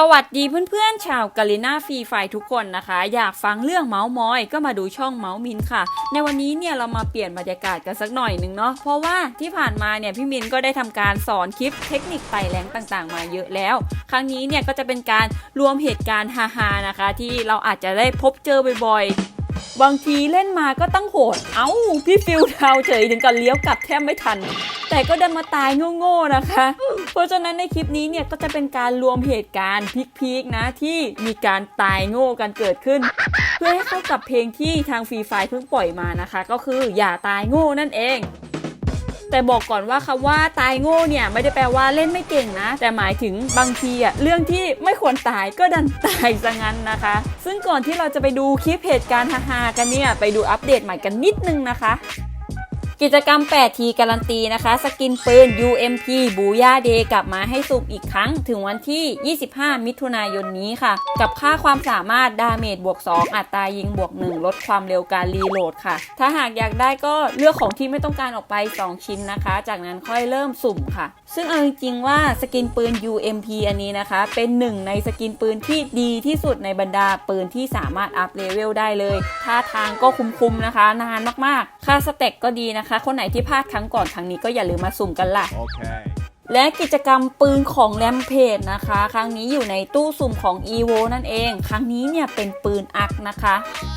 สวัสดีเพื่อนๆ ชาวกาลิน่าฟรีไฟทุกคนนะคะ อยากฟังเรื่องเมาส์มอย ก็มาดูช่องเมาส์มินค่ะ ในวันนี้เนี่ยเรามาเปลี่ยนบรรยากาศกันสักหน่อยหนึ่งเนาะเพราะว่าที่ผ่านมาเนี่ยพี่มินก็ได้ทำการสอนคลิปเทคนิคไต่แรงต่างๆ มาเยอะแล้ว ครั้งนี้เนี่ยก็จะเป็นการรวมเหตุการณ์ฮาๆนะคะ ที่เราอาจจะได้พบเจอบ่อยๆบางทีเล่นมาก็ตั้งโหด เอ้าพี่ฟิลดาวเฉยถึงกับเลี้ยวกลับแทบไม่ทัน แต่ก็ดันมาตายโง่ๆนะคะ เพราะฉะนั้นในคลิปนี้เนี่ยก็จะเป็นการรวมเหตุการณ์พีคๆนะที่มีการตายโง่กันเกิดขึ้น เพื่อให้เข้ากับเพลงที่ทางฟรีไฟเพิ่งปล่อยมานะคะ ก็คืออย่าตายโง่นั่นเองแต่บอกก่อนว่าคำว่าตายโง่เนี่ยไม่ได้แปลว่าเล่นไม่เก่งนะ แต่หมายถึงบางทีอะเรื่องที่ไม่ควรตายก็ดันตายซะงั้นนะคะ ซึ่งก่อนที่เราจะไปดูคลิปเหตุการณ์ฮาๆกันเนี่ยไปดูอัปเดตใหม่กันนิดนึงนะคะ กิจกรรม 8 ทีการันตีนะคะ สกินปืน UMP บูย่าเดย์กลับมาให้สุ่มอีกครั้งถึงวันที่ 25 มิถุนายนนี้ค่ะ กับค่าความสามารถดาเมจบวก 2 อัตรายิงบวก 1 ลดความเร็วการรีโหลดค่ะ ถ้าหากอยากได้ก็เลือกของที่ไม่ต้องการออกไป 2 ชิ้นนะคะ จากนั้นค่อยเริ่มสุ่มค่ะ ซึ่งเอาจริงๆว่าสกินปืน UMP อันนี้นะคะ เป็นหนึ่งในสกินปืนที่ดีที่สุดในบรรดาปืนที่สามารถอัพเลเวลได้เลยท่าทางก็คุ้มๆนะคะ นานมากๆ ค่าสเต็กก็ดีนะคะคนไหนที่พลาดครั้งก่อนครั้งนี้ก็อย่าลืมมาสุ่มกันล่ะ Okay. และกิจกรรมปืนของแรมเพจนะคะ ครั้งนี้อยู่ในตู้สุ่มของ EVO นั่นเอง ครั้งนี้เนี่ยเป็นปืนอักนะคะ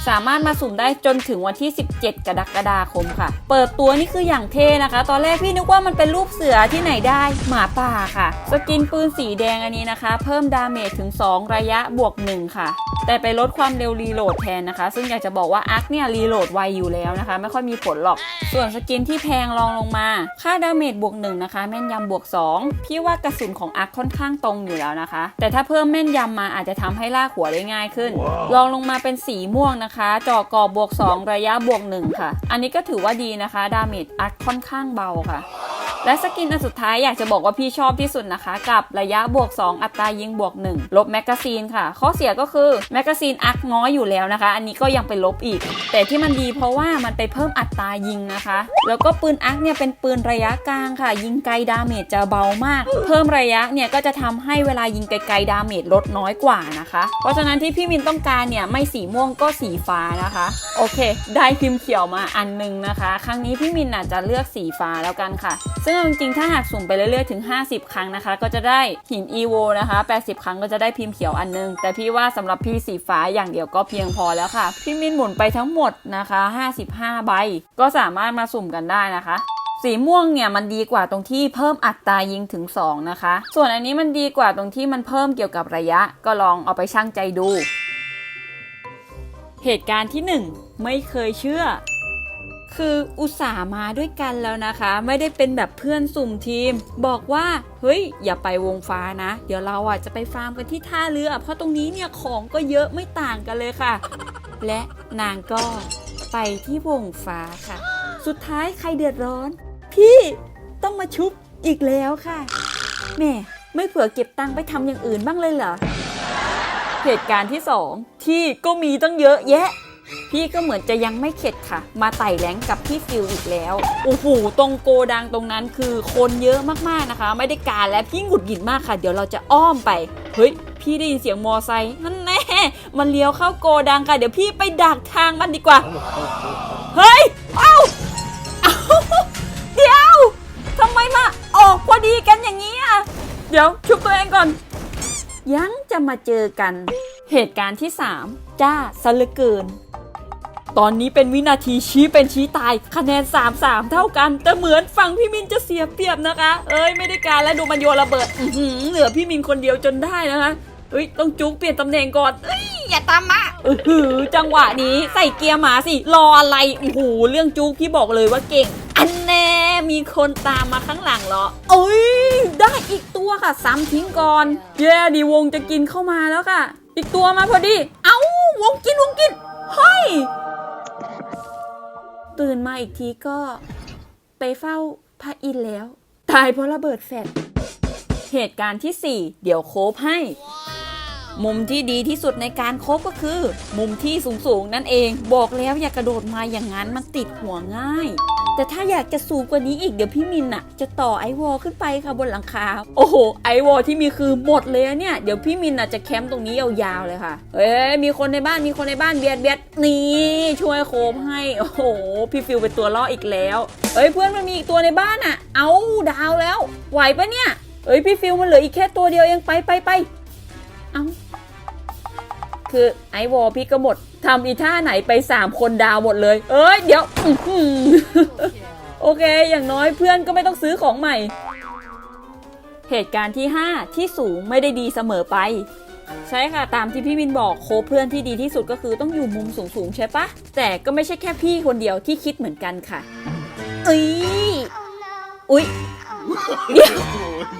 สามารถมาสุ่มได้จนถึงวันที่ 17 กรกฎาคมค่ะ เปิดตัวนี่คืออย่างเท่นะคะ ตอนแรกพี่นึกว่ามันเป็นรูปเสือที่ไหนได้หมาป่าค่ะ สกินปืนสีแดงอันนี้นะคะ เพิ่มดาเมจถึง 2 ระยะบวก 1 ค่ะ แต่ไปลดความเร็วรีโหลดแทนนะคะ ซึ่งอยากจะบอกว่าอักเนี่ยรีโหลดไวอยู่แล้วนะคะ ไม่ค่อยมีผลหรอก ส่วนสกินที่แพงรองลงมา ค่าดาเมจบวก1นะคะแม่นยำบวก2พี่ว่ากระสุนของอักค่อนข้างตรงอยู่แล้วนะคะ แต่ถ้าเพิ่มแม่นยำมาอาจจะทำให้ลากหัวได้ง่ายขึ้นรองลงมาเป็นสีม่วงนะคะจอกอบวก 2 ระยะบวก 1 ค่ะ อันนี้ก็ถือว่าดีนะคะ ดาเมจอักค่อนข้างเบาค่ะ และสกินอันสุดท้ายอยากจะบอกว่าพี่ชอบที่สุดนะคะ กับระยะบวก 2 อัตรายิงบวก 1 ลบแมกกาซีนค่ะ ข้อเสียก็คือแมกกาซีนอักน้อยอยู่แล้วนะคะ อันนี้ก็ยังไปลบอีก แต่ที่มันดีเพราะว่ามันไปเพิ่มอัตรายิงนะคะ แล้วก็ปืนอักเนี่ยเป็นปืนระยะกลางค่ะ ยิงไกลดาเมจจะเบามาก เพิ่มระยะเนี่ยก็จะทำให้เวลายิงไกลๆดาเมจลดน้อยกว่านะคะ เพราะฉะนั้นที่พี่มินต้องการเนี่ยไม่สีม่วงก็สีฟ้านะคะ โอเค ได้พิมพ์เขียวมาอันหนึงนะคะ ครั้งนี้พี่มินอาจจะเลือกสีฟ้าแล้วกันค่ะซึ่งเอาจริงๆ ถ้าหากสุ่มไปเรื่อยๆ ถึง 50 ครั้งนะคะ ก็จะได้หิน EVO นะคะ 80 ครั้งก็จะได้พิมพ์เขียวอันหนึง แต่พี่ว่าสำหรับพี่สีฟ้าอย่างเดียวก็เพียงพอแล้วค่ะ พี่มินหมุนไปทั้งหมดนะคะ 55 ใบ ก็สามารถมาสุ่มกันได้นะคะสีม่วงเนี่ยมันดีกว่าตรงที่เพิ่มอัตรายิงถึง 2 นะคะ ส่วนอันนี้มันดีกว่าตรงที่มันเพิ่มเกี่ยวกับระยะ ก็ลองเอาไปชั่งใจดู เหตุการณ์ที่ 1 ไม่เคยเชื่อ คืออุตส่าห์มาด้วยกันแล้วนะคะ ไม่ได้เป็นแบบเพื่อนสุ่มทีม บอกว่าเฮ้ย อย่าไปวงฟ้านะ เดี๋ยวเราอะจะไปฟาร์มกันที่ท่าเรือ เพราะตรงนี้เนี่ยของก็เยอะไม่ต่างกันเลยค่ะ และนางก็ไปที่วงฟ้าค่ะ สุดท้ายใครเดือดร้อน พี่ต้องมาชุบอีกแล้วค่ะแม่ไม่เผื่อเก็บตังค์ไปทำอย่างอื่นบ้างเลยเหรอเหตุการณ์ที่สองที่ก็มีตั้งเยอะแยะ พี่ก็เหมือนจะยังไม่เข็ดค่ะ มาไต่แรงกับพี่ฟิลอีกแล้วโอ้โหตรงโกดังตรงนั้นคือคนเยอะมากๆนะคะ ไม่ได้การและพี่หงุดหงิดมากค่ะ เดี๋ยวเราจะอ้อมไป เฮ้ย พี่ได้ยินเสียงมอไซค์นั่นแน่มันเลี้ยวเข้าโกดังค่ะ เดี๋ยวพี่ไปดักทางมันดีกว่า เฮ้ย เอ้าเอ้าเดี๋ยวทำไมมาออกพอดีกันอย่างนี้อะเดี๋ยวชุบตัวเองก่อน ยังจะมาเจอกัน เหตุการณ์ที่ 3 จ้าสะเหลือเกิน ตอนนี้เป็นวินาทีชี้เป็นชี้ตายคะแนน 3 3 เท่ากัน แต่เหมือนฝั่งพี่มินจะเสียเปรียบนะคะ เอ้ยไม่ได้การแล้วดูมันโยนระเบิดอื้อหือเหลือพี่มินคนเดียวจนได้นะคะเอ้ยต้องจุกเปลี่ยนตำแหน่งก่อนเอ้ยอย่าตามมาเออหือจังหวะนี้ใส่เกียร์หมาสิ รออะไรโอ้โหเรื่องจุกพี่บอกเลยว่าเก่ง อันแน่มีคนตามมาข้างหลังเหรอเอ้ยได้อีกตัวค่ะ ซ้ำทิ้งก่อน แย่ดีวงจะกินเข้ามาแล้วค่ะ อีกตัวมาพอดี เอ้าวงกินวงกินเฮ้ย ตื่นมาอีกทีก็ไปเฝ้าพระอินทร์แล้ว ตายเพราะระเบิดแฟลชเหตุการณ์ที่ 4 เดี๋ยวโคบให้ มุมที่ดีที่สุดในการโคบก็คือ มุมที่สูงๆนั่นเอง บอกแล้วอย่ากระโดดมาอย่างนั้นมันติดหัวง่าย แต่ถ้าอยากจะสูงกว่านี้อีกเดี๋ยวพี่มินอะจะต่อไอวอลขึ้นไปค่ะบนหลังคา โอ้โหไอวอลที่มีคือหมดเลยเนี่ยเดี๋ยวพี่มินอะจะแคมป์ตรงนี้ยาวๆเลยค่ะเอ้ยมีคนในบ้านมีคนในบ้านเบียดเบียดนี่ช่วยโคมให้โอ้โหพี่ฟิวเป็นตัวล่ออีกแล้วเอ้ยเพื่อนมันมีอีกตัวในบ้านอะเอาดาวแล้ว ไหวปะเนี่ยเอ้ยพี่ฟิวมันเหลืออีกแค่ตัวเดียวเองไปไปไปเอาคือไอวอลพี่ก็หมดำอีท่าไหนไป 3 คนดาวหมดเลย เอ้ย เดี๋ยวอื้อหือโอเค อย่างน้อยเพื่อนก็ไม่ต้องซื้อของใหม่ เหตุการณ์ที่ 5 ที่สูงไม่ได้ดีเสมอไป ใช่ค่ะ ตามที่พี่มินบอกโคบเพื่อนที่ดีที่สุดก็คือต้องอยู่มุมสูงๆใช่ปะแต่ก็ไม่ใช่แค่พี่คนเดียวที่คิดเหมือนกันค่ะเอ้ยอุ๊ยเดี๋ยว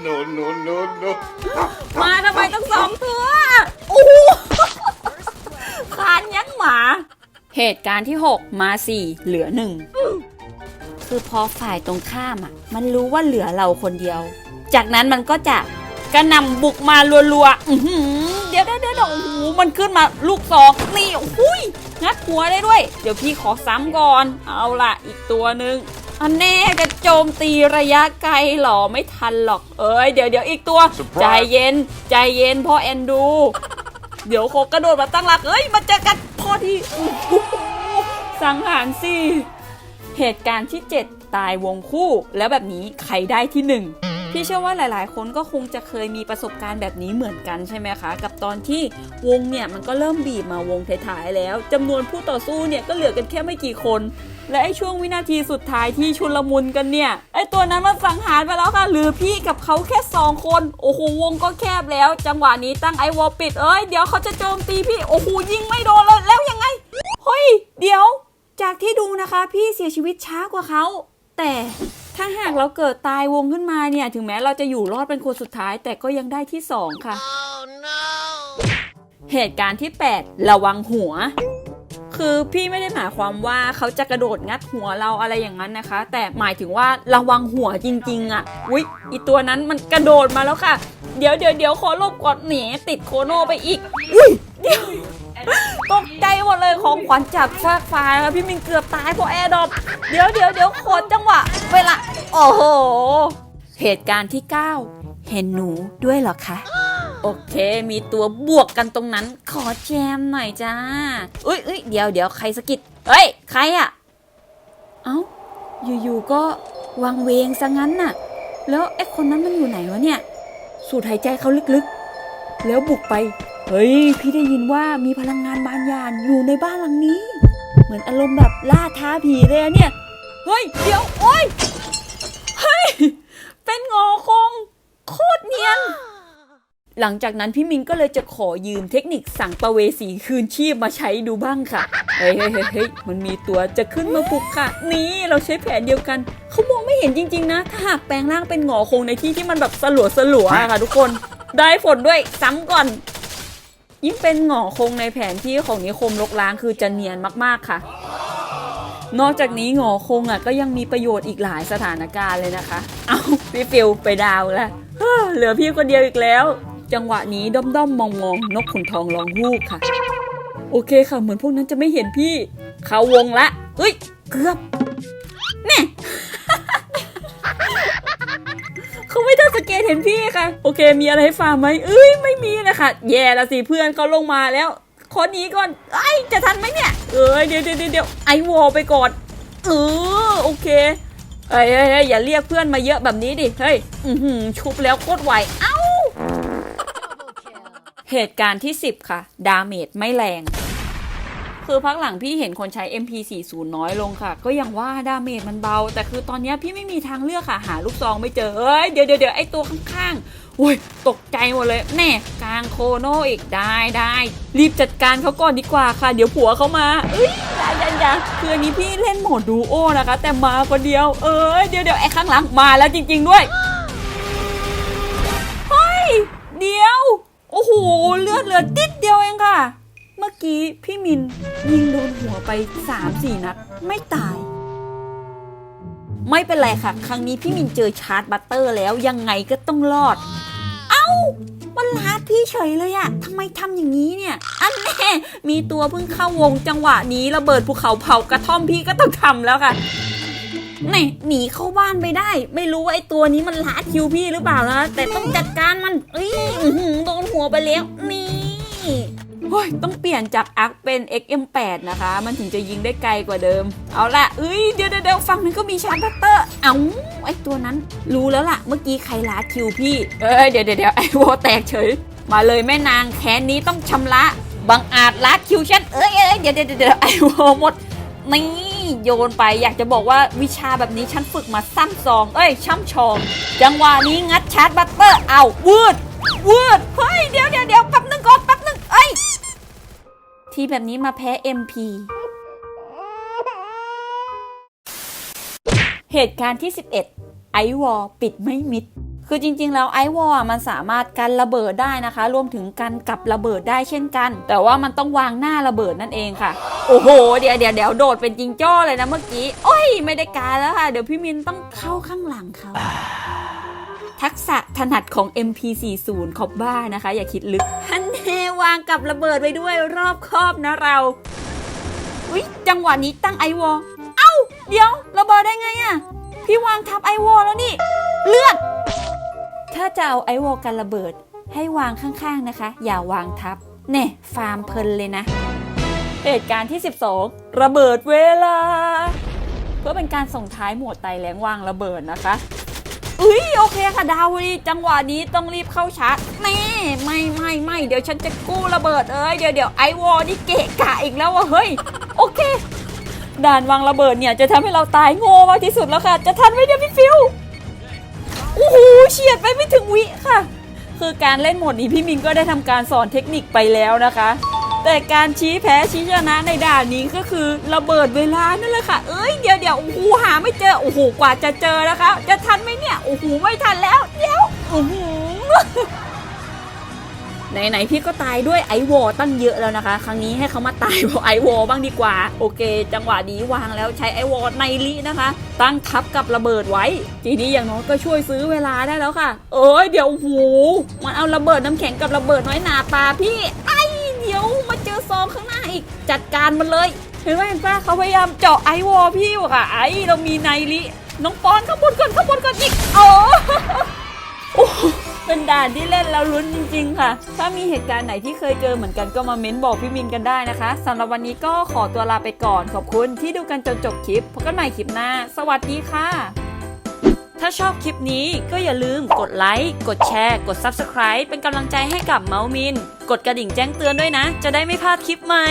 no, no, no, no. มาทำไมต้องสองตัวโอ้โหคานยักหมา เหตุการณ์ที่ 6 มาสี่เหลือหนึ่งคือพอฝ่ายตรงข้ามอะ มันรู้ว่าเหลือเราคนเดียว จากนั้นมันก็จะกระหนำบุกมารัวๆอื้อหือเดี๋ยวเดี๋ยวเดี๋ยวโอ้โหมันขึ้นมาลูกสองนี่โอ้ยงัดหัวได้ด้วย เดี๋ยวพี่ขอซ้ำก่อน เอาล่ะ อีกตัวหนึ่งอันแน่จะโจมตีระยะไกลเหรอไม่ทันหรอก เอ้ยเดี๋ยวเดี๋ยวอีกตัว Surprise ใจเย็น ใจเย็นพ่อแอนดู เดี๋ยวโคกระโดดมาตั้งหลักเอ้ยมาเจอกันพอดีโอ้โหสังหารสิเหตุการณ์ที่ 7 ตายวงคู่ แล้วแบบนี้ใครได้ที่ 1 พี่เชื่อว่าหลาย ๆ คนก็คงจะเคยมีประสบการณ์แบบนี้เหมือนกันใช่ไหมคะ กับตอนที่วงเนี่ยมันก็เริ่มบีบมาวงท้ายๆแล้วจำนวนผู้ต่อสู้เนี่ยก็เหลือกันแค่ไม่กี่คน และไอ้ช่วงวินาทีสุดท้ายที่ชุลมุนกันเนี่ยไอ้ตัวนั้นมันสังหารไปแล้วค่ะเหรือพี่กับเขาแค่สองคน โอ้โหวงก็แคบแล้ว จังหวะนี้ตั้งไอวอลปิดเอ้ยเดี๋ยวเขาจะโจมตีพี่โอ้โหยิงไม่โดนเลยแล้วยังไงเฮ้ยเดี๋ยว จากที่ดูนะคะพี่เสียชีวิตช้ากว่าเขาแต่ถ้าหากเราเกิดตายวงขึ้นมาเนี่ยถึงแม้เราจะอยู่รอดเป็นคนสุดท้าย แต่ก็ยังได้ที่ 2 ค่ะเหตุการณ์ที่ 8 ระวังหัว คือพี่ไม่ได้หมายความว่าเขาจะกระโดดงัดหัวเราอะไรอย่างนั้นนะคะ แต่หมายถึงว่าระวังหัวจริง ๆ อะอุ๊ยอีตัวนั้นมันกระโดดมาแล้วค่ะ เดี๋ยวเดี๋ยวเดี๋ยวขอลบก่อนหนีติดโคโนไปอีกอุ้ยเดี๋ยวตกใจหมดเลยของขวัญจับซากฟ้าครับพี่มินเกือบตายเพราะแอร์ดรอปเดี๋ยวเดี๋ยวเดี๋ยวขอจังหวะเวลาโอ้โหเหตุการณ์ที่ 9 เห็นหนูด้วยเหรอคะ โอเค มีตัวบวกกันตรงนั้น ขอแจมหน่อยจ้าอุ้ยอุ้ยเดี๋ยวเดี๋ยวใครสะกิดเฮ้ย ใครอะเอ้า อยู่ๆก็วางเวงซะงั้นน่ะ แล้วไอ้คนนั้นมันอยู่ไหนวะเนี่ย สูดหายใจเขาลึกๆ แล้วบุกไป เฮ้ย พี่ได้ยินว่ามีพลังงานบางอย่างอยู่ในบ้านหลังนี้ เหมือนอารมณ์แบบล่าท้าผีเลยอะเนี่ย เฮ้ย เดี๋ยว โอ้ย เฮ้ย เป็นงอคง โคตรเนียน หลังจากนั้นพี่มินก็เลยจะขอยืมเทคนิคสั่งประเวสีคืนชีพมาใช้ดูบ้างค่ะเฮ้ยเฮ้ยเฮ้ยมันมีตัวจะขึ้นมาปลุกค่ะ นี่เราใช้แผนเดียวกัน เขามองไม่เห็นจริงๆนะ ถ้าหากแปลงร่างเป็นหงอคงในที่ที่มันแบบสลัวสลัวอะค่ะ ทุกคน ได้ผลด้วยซ้ำก่อน ยิ่งเป็นหงอคงในแผนที่ของนิคมลกล้างคือจะเนียนมากๆค่ะนอกจากนี้หงอคงอะก็ยังมีประโยชน์อีกหลายสถานการณ์เลยนะคะ เอาพี่ฟิวไปดาวแล้วเหลือพี่คนเดียวอีกแล้ว จังหวะนี้ด้อมด้อมๆมองมองๆนกขุนทองร้องฮูกค่ะ โอเคค่ะ เหมือนพวกนั้นจะไม่เห็นพี่ เขาวงละเฮ้ย เกือบแน่เขาไม่ได้สเกตเห็นพี่ค่ะ โอเค มีอะไรให้ฟาร์มไหมเอ้ยไม่มีนะคะ แย่ละสิเพื่อนเขาลงมาแล้วขอหนีก่อนไอ้จะทันไหมเนี่ย เอ้ยเดี๋ยวเดี๋ยวเดี๋ยวไอวอลไปก่อนเออโอเคเฮ้ยเฮ้ยอย่าเรียกเพื่อนมาเยอะแบบนี้ดิ เฮ้ย อือหือชุบแล้วโคตรไวอ้า เหตุการณ์ที่ 10 ค่ะ ดาเมจไม่แรง คือพักหลังพี่เห็นคนใช้ MP40 น้อยลงค่ะ ก็ยังว่าดาเมจมันเบา แต่คือตอนนี้พี่ไม่มีทางเลือกค่ะ หาลูกซองไม่เจอ เอ้ย เดี๋ยวเดี๋ยวไอตัวข้างๆอุ้ย ตกใจหมดเลย แน่กลางโคโนอีกได้ได้รีบจัดการเขาก่อนดีกว่าค่ะ เดี๋ยวผัวเขามาเอ้ยย่าอย่าอย่าคืออันนี้พี่เล่นโหมดดูโอนะคะ แต่มาคนเดียว เอ้ย เดี๋ยวเดี๋ยวไอข้างหลังมาแล้วจริง ๆ ด้วย เฮ้ย เดี๋ยว อ้โห เลือดเหลือติดเดียวเองค่ะ เมื่อกี้พี่มินยิงโดนหัวไป 3-4 นัด ไม่ตาย ไม่เป็นไรค่ะ ครั้งนี้พี่มินเจอชาร์จบัตเตอร์แล้วยังไงก็ต้องรอด เอ้ามันลาดพี่เฉยเลยอะทำไมทำอย่างนี้เนี่ย อันแน่มีตัวเพิ่งเข้าวงจังหวะนี้ระเบิดภูเขาเผากระท่อมพี่ก็ต้องทำแล้วค่ะ นี่หนีเข้าบ้านไปได้ ไม่รู้ว่าไอตัวนี้มันลัดคิวพี่หรือเปล่านะแต่ต้องจัดการมันเอ้ยอื้อหือโดนหัวไปแล้วนี่โอ้ยต้องเปลี่ยนจากอักเป็น XM8 นะคะ มันถึงจะยิงได้ไกลกว่าเดิม เอาละเอ้ยเดี๋ยวเดี๋ยวเดี๋ยวฝั่งนึงก็มีชาร์จบัตเตอร์ เอ้าไอตัวนั้นรู้แล้วล่ะ เมื่อกี้ใครลัดคิวพี่ เอ้ยเดี๋ยวเดี๋ยวเดี๋ยวไอโวแตกเฉย มาเลยแม่นางแค้นนี้ต้องชำระบังอาจลัดคิวฉันเอ้ยเอ้ยเดี๋ยวเดี๋ยวเดี๋ยวไอโวหมดนี่ โยนไป อยากจะบอกว่าวิชาแบบนี้ฉันฝึกมาซ้ำซอง เอ้ย ช่ำชอง จังหวะนี้งัดชาร์จบัตเตอร์เอาวืดวืดเฮ้ย เดี๋ยวเดี๋ยวเดี๋ยวแป๊บนึงก่อนแป๊บนึงเอ้ย ที่แบบนี้มาแพ้ MP เหตุการณ์ที่ 11 ไอวอลปิดไม่มิด คือจริงๆ แล้วไอวอลมันสามารถกันระเบิดได้นะคะ รวมถึงกันกับระเบิดได้เช่นกัน แต่ว่ามันต้องวางหน้าระเบิดนั่นเองค่ะ โอ้โห เดี๋ยวเดี๋ยวเดี๋ยวโดดเป็นจิงโจ้เลยนะเมื่อกี้ โอ้ย ไม่ได้การแล้วค่ะ เดี๋ยวพี่มินต้องเข้าข้างหลังเขาทักษะถนัดของ MP40 คอบบ้านะคะ อย่าคิดลึกฮันเนวางกับระเบิดไปด้วยรอบคอบนะเรา อุ๊ย จังหวะนี้ตั้งไอวอลเอ้า เดี๋ยว ระเบิดได้ไงอะพี่วางทับไอวอลแล้วนี่ เลือด ถ้าจะเอาไอวอลกันระเบิด ให้วางข้างๆนะคะ อย่าวางทับ เน่ฟาร์มเพลินเลยนะ เหตุการณ์ที่ 12 ระเบิดเวลา เพื่อเป็นการส่งท้ายหมวดไตแรงวางระเบิดนะคะอุ้ยโอเคค่ะดาวดีจังหวะนี้ต้องรีบเข้าชาร์จนี่ไม่ไม่ไม่เดี๋ยวฉันจะกู้ระเบิดเอ้ยเดี๋ยวเดี๋ยวไอวอลนี่เกะกะอีกแล้วว่ะเฮ้ยโอเค ด่านวางระเบิดเนี่ยจะทำให้เราตายโง่มากที่สุดแล้วค่ะ จะทันไหมเนี่ยพี่ฟิวียดไปไม่ถึงวิค่ะ คือการเล่นโหมดนี้พี่มิงก็ได้ทำการสอนเทคนิคไปแล้วนะคะ แต่การชี้แพ้ชี้ชนะในด่านนี้ก็คือระเบิดเวลานั่นแหละค่ะ เอ้ยเดี๋ยวเดี๋ยวโอ้โหหาไม่เจอโอ้โหกว่าจะเจอนะคะ จะทันไหมเนี่ยโอ้โหไม่ทันแล้วเดี๋ยวโอ้โห ไหนๆพี่ก็ตายด้วยไอวอตั้งเยอะแล้วนะคะ ครั้งนี้ให้เขามาตายเพราะไอวอบ้างดีกว่า โอเค จังหวะนี้วางแล้วใช้ไอวอในลินะคะ ตั้งทับกับระเบิดไว้ ทีนี้อย่างน้อยก็ช่วยซื้อเวลาได้แล้วค่ะ เอ้ยเดี๋ยวโอ้โหมันเอาระเบิดน้ำแข็งกับระเบิดน้อยหนาปลาพี่ไอเดี๋ยวมาเจอซองข้างหน้าอีกจัดการมันเลยเห็นไหมเห็นป้าเขาพยายามเจาะไอวอพี่อยู่ค่ะ ไอเรามีในลิน้องปอนข้างบนก่อนข้างบนก่อนอีกโอ้ เป็นด่านที่เล่นแล้วลุ้นจริง ๆ ค่ะ ถ้ามีเหตุการณ์ไหนที่เคยเจอเหมือนกันก็มาเม้นบอกพี่มินกันได้นะคะสำหรับวันนี้ก็ขอตัวลาไปก่อนขอบคุณที่ดูกันจนจบคลิปพบกันใหม่คลิปหน้า สวัสดีค่ะ ถ้าชอบคลิปนี้ก็อย่าลืมกดไลค์กดแชร์ กด Subscribe เป็นกำลังใจให้กับเมาส์มิน กดกระดิ่งแจ้งเตือนด้วยนะ จะได้ไม่พลาดคลิปใหม่